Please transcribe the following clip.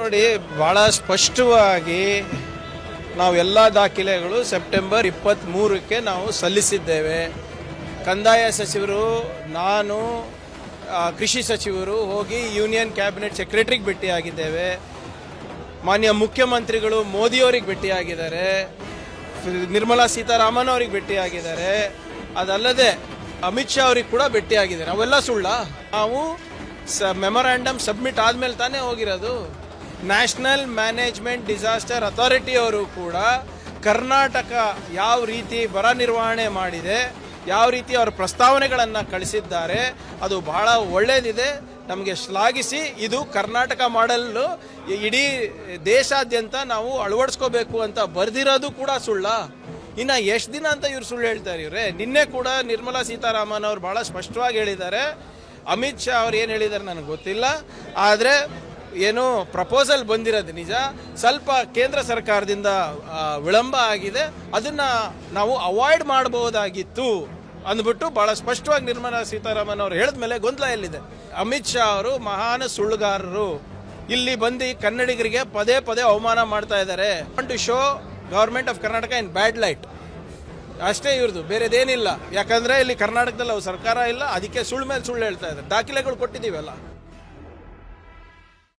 ನೋಡಿ, ಬಹಳ ಸ್ಪಷ್ಟವಾಗಿ ನಾವು ಎಲ್ಲ ದಾಖಲೆಗಳು ಸೆಪ್ಟೆಂಬರ್ ಇಪ್ಪತ್ತ್ ಮೂರಕ್ಕೆ ನಾವು ಸಲ್ಲಿಸಿದ್ದೇವೆ. ಕಂದಾಯ ಸಚಿವರು, ನಾನು ಕೃಷಿ ಸಚಿವರು ಹೋಗಿ ಯೂನಿಯನ್ ಕ್ಯಾಬಿನೆಟ್ ಸೆಕ್ರೆಟರಿಗೆ ಭೇಟಿಯಾಗಿದ್ದೇವೆ. ಮಾನ್ಯ ಮುಖ್ಯಮಂತ್ರಿಗಳು ಮೋದಿಯವರಿಗೆ ಭೇಟಿಯಾಗಿದ್ದಾರೆ. ನಿರ್ಮಲಾ ಸೀತಾರಾಮನ್ ಅವ್ರಿಗೆ ಭೇಟಿಯಾಗಿದ್ದಾರೆ. ಅದಲ್ಲದೆ ಅಮಿತ್ ಶಾ ಅವ್ರಿಗೆ ಕೂಡ ಭೇಟಿಯಾಗಿದ್ದಾರೆ. ಅವೆಲ್ಲ ಸುಳ್ಳ? ನಾವು ಸ, ಮೆಮೊರಾಂಡಮ್ ಸಬ್ಮಿಟ್ ಆದ್ಮೇಲೆ ತಾನೇ ಹೋಗಿರೋದು. ನ್ಯಾಷನಲ್ ಮ್ಯಾನೇಜ್ಮೆಂಟ್ ಡಿಸಾಸ್ಟರ್ ಅಥಾರಿಟಿಯವರು ಕೂಡ ಕರ್ನಾಟಕ ಯಾವ ರೀತಿ ಬರ ನಿರ್ವಹಣೆ ಮಾಡಿದೆ, ಯಾವ ರೀತಿ ಅವರ ಪ್ರಸ್ತಾವನೆಗಳನ್ನು ಕಳಿಸಿದ್ದಾರೆ, ಅದು ಬಹಳ ಒಳ್ಳೆಯದಿದೆ ನಮಗೆ ಶ್ಲಾಘಿಸಿ, ಇದು ಕರ್ನಾಟಕ ಮಾಡಲ್ಲು ಇಡೀ ದೇಶಾದ್ಯಂತ ನಾವು ಅಳವಡಿಸ್ಕೋಬೇಕು ಅಂತ ಬರೆದಿರೋದು ಕೂಡ ಸುಳ್ಳ. ಇನ್ನು ಎಷ್ಟು ದಿನ ಅಂತ ಇವ್ರು ಸುಳ್ಳು ಹೇಳ್ತಾರೆ ಇವ್ರೆ. ನಿನ್ನೆ ಕೂಡ ನಿರ್ಮಲಾ ಸೀತಾರಾಮನ್ ಅವರು ಭಾಳ ಸ್ಪಷ್ಟವಾಗಿ ಹೇಳಿದ್ದಾರೆ. ಅಮಿತ್ ಶಾ ಅವ್ರು ಏನು ಹೇಳಿದ್ದಾರೆ ನನಗೆ ಗೊತ್ತಿಲ್ಲ. ಆದರೆ ಏನು ಪ್ರಪೋಸಲ್ ಬಂದಿರೋದು ನಿಜ. ಸ್ವಲ್ಪ ಕೇಂದ್ರ ಸರ್ಕಾರದಿಂದ ವಿಳಂಬ ಆಗಿದೆ. ಅದನ್ನು ನಾವು ಅವಾಯ್ಡ್ ಮಾಡಬಹುದಾಗಿತ್ತು ಅಂದ್ಬಿಟ್ಟು ಬಹಳ ಸ್ಪಷ್ಟವಾಗಿ ನಿರ್ಮಲಾ ಸೀತಾರಾಮನ್ ಅವರು ಹೇಳಿದ ಮೇಲೆ ಗೊಂದಲ ಎಲ್ಲಿದೆ? ಅಮಿತ್ ಶಾ ಅವರು ಮಹಾನ್ ಸುಳ್ಳುಗಾರರು. ಇಲ್ಲಿ ಬಂದು ಕನ್ನಡಿಗರಿಗೆ ಪದೇ ಪದೇ ಅವಮಾನ ಮಾಡ್ತಾ ಇದ್ದಾರೆ. To show government of Karnataka in bad light ಅಷ್ಟೇ ಇವ್ರದ್ದು ಬೇರೆದೇನಿಲ್ಲ. ಯಾಕಂದ್ರೆ ಇಲ್ಲಿ ಕರ್ನಾಟಕದಲ್ಲಿ ಅವ್ರು ಸರ್ಕಾರ ಇಲ್ಲ, ಅದಕ್ಕೆ ಸುಳ್ಳು ಮೇಲೆ ಸುಳ್ಳು ಹೇಳ್ತಾ ಇದ್ದಾರೆ. ದಾಖಲೆಗಳು ಕೊಟ್ಟಿದ್ದೀವಲ್ಲ.